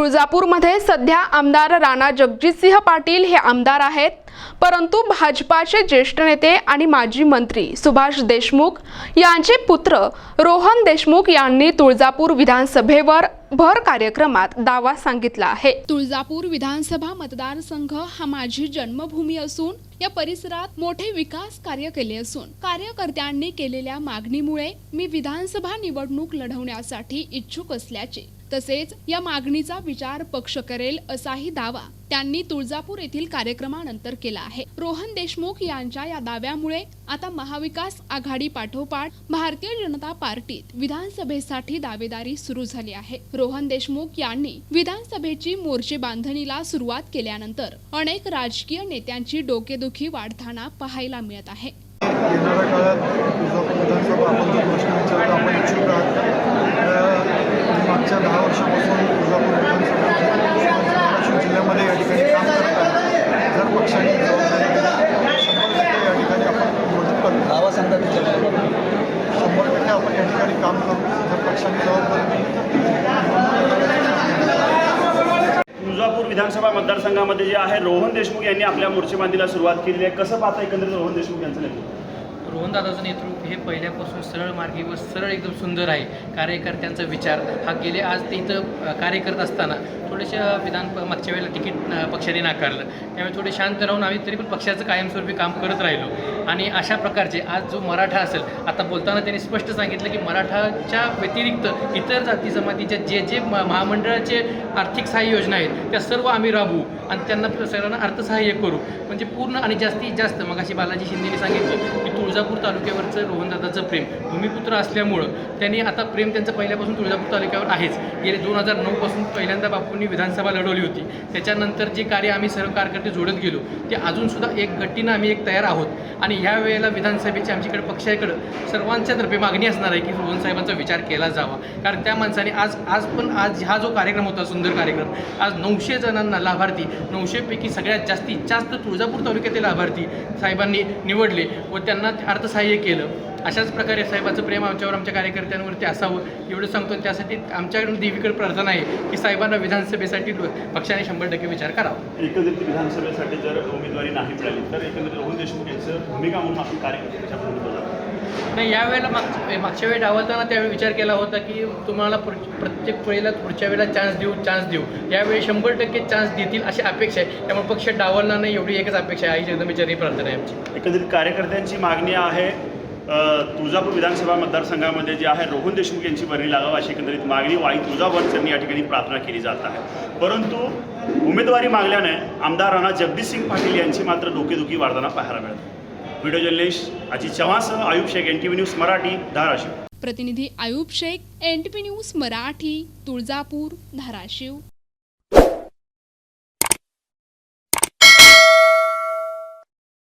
तुळजापूरमध्ये सध्या आमदार राणा जगजितसिंह पाटील हे आमदार आहेत. परंतु भाजपाचे ज्येष्ठ नेते आणि माजी मंत्री सुभाष देशमुख यांचे पुत्र रोहन देशमुख यांनी तुळजापूर विधानसभेवर भर कार्यक्रमात दावा सांगितला आहे. तुळजापूर विधानसभा मतदारसंघ हा माझी जन्मभूमी असून या परिसरात मोठे विकास कार्य केले असून कार्यकर्त्यांनी केलेल्या मागणीमुळे मी विधानसभा निवडणूक लढवण्यासाठी इच्छुक असल्याचे तसेच या मागणीचा विचार पक्ष करेल असाही दावा त्यांनी तुळजापूर येथील कार्यक्रमानंतर केला आहे. रोहन देशमुख यांच्या या दाव्यामुळे आता महाविकास आघाडी पाठोपाठ भारतीय जनता पार्टीत विधानसभेसाठी दावेदारी सुरू झाली आहे. रोहन देशमुख यांनी विधानसभेची मोर्चे बांधणीला सुरुवात केल्यानंतर अनेक राजकीय नेत्यांची डोकेदुखी वाढताना पाहायला मिळत आहे येणाऱ्या काळात तुळजापूर विधानसभा आपण जो प्रश्न विचारला आपण इच्छुक आहात तर मागच्या दहा वर्षापासून तुळजापूर विधानसभा धाराशिव जिल्ह्यामध्ये या ठिकाणी काम करत आहे जर पक्षाने जबाबदारी दिली, शंभर टक्के या ठिकाणी आपण मदत करू दावा सांगता तुमच्या शंभर टक्के आपण या ठिकाणी काम करू जर पक्षाने जबाबदारी दिली तुळजापूर विधानसभा मतदारसंघामध्ये जे आहे रोहन देशमुख यांनी आपल्या मोर्चेबांधीला सुरुवात केली आहे. कसं पाहता एकंदरीत रोहन देशमुख यांचं नेतृत्व? रोहनदादाचं नेतृत्व हे पहिल्यापासून सरळ मार्गी व सरळ एकदम सुंदर आहे. कार्यकर्त्यांचा विचार हा गेले आज ते इथं कार्य करत असताना थोडेशा विधान मागच्या वेळेला तिकीट पक्षाने नाकारलं. त्यामुळे थोडे शांत राहून आम्ही तरी पण पक्षाचं कायमस्वरूपी काम करत राहिलो. आणि अशा प्रकारचे आज जो मराठा असेल आता बोलताना त्यांनी स्पष्ट सांगितलं की मराठाच्या व्यतिरिक्त इतर जाती जमातीच्या जे जे म- महामंडळाचे आर्थिक सहाय्य योजना आहेत त्या सर्व आम्ही राबवू आणि त्यांना सर्वांना अर्थसहाय्य करू. म्हणजे पूर्ण आणि जास्तीत जास्त मग अशी बालाजी शिंदेने सांगितलं की तुळजापूर तालुक्यावरचं रोहनदादाचं प्रेम भूमिपुत्र असल्यामुळं त्यांनी आता प्रेम त्यांचं पहिल्यापासून तुळजापूर तालुक्यावर आहेच. गेले दोन हजार नऊपासून पहिल्यांदा बापूंनी विधानसभा लढवली होती. त्याच्यानंतर जे कार्य आम्ही सर्व कारकर्ते जोडत गेलो ते अजूनसुद्धा एक गट्टीनं आम्ही एक तयार आहोत. आणि ह्या वेळेला विधानसभेची आमच्याकडे पक्षाकडं सर्वांच्या तर्फे मागणी असणार आहे की रोहन साहेबांचा विचार केला जावा. कारण त्या माणसाने आज आज पण आज हा जो कार्यक्रम होता सुंदर कार्यक्रम आज नऊशे जणांना लाभार्थी नऊशेपैकी सगळ्यात जास्तीत जास्त तुळजापूर तालुक्यातील लाभार्थी साहेबांनी निवडले व त्यांना अर्थसहाय्य केलं. अशाच प्रकारे साहेबाचं प्रेम आमच्यावर आमच्या कार्यकर्त्यांवरती असावं एवढं सांगतो. त्यासाठी आमच्याकडून देवीकडे प्रार्थना आहे की साहेबांना विधानसभेसाठी पक्षाने शंभर टक्के विचार करावा. एकंदरीत विधानसभेसाठी जर उमेदवारी नाही मिळाली तर एकंदरीत रोहन देशमुख यांचं भूमिका म्हणून आपण कार्यकर्त्यांच्या नाही यावेळेला माग मागच्या वेळी डावलताना त्यावेळी विचार केला होता की तुम्हाला प्रत्येक वेळेला पुढच्या वेळेला चान्स देऊ चान्स देऊ. यावेळी शंभर टक्के चान्स देतील अशी अपेक्षा आहे. त्यामुळे पक्ष डावलणार नाही एवढी एकच अपेक्षा आहे. आई जगदंबेची प्रार्थना आहे आमची. एकंदरीत कार्यकर्त्यांची मागणी आहे तुळजापूर विधानसभा मतदारसंघामध्ये जे आहे रोहन देशमुख यांची वर्णी लागावं अशी एकंदरीत मागणी वाई तुळजाभरच्यांनी या ठिकाणी प्रार्थना केली जात आहे. परंतु उमेदवारी मागल्याने आमदार राणा जगदीशसिंग पाटील यांची मात्र डोकेदुखी वाढताना पाहायला मिळते video journalist Ajit चव्हाणसह Ayub Shaikh N T V news Marathi Dharashiv. प्रतिनिधी Ayub Shaikh N T news Marathi Tuljapur Dharashiv.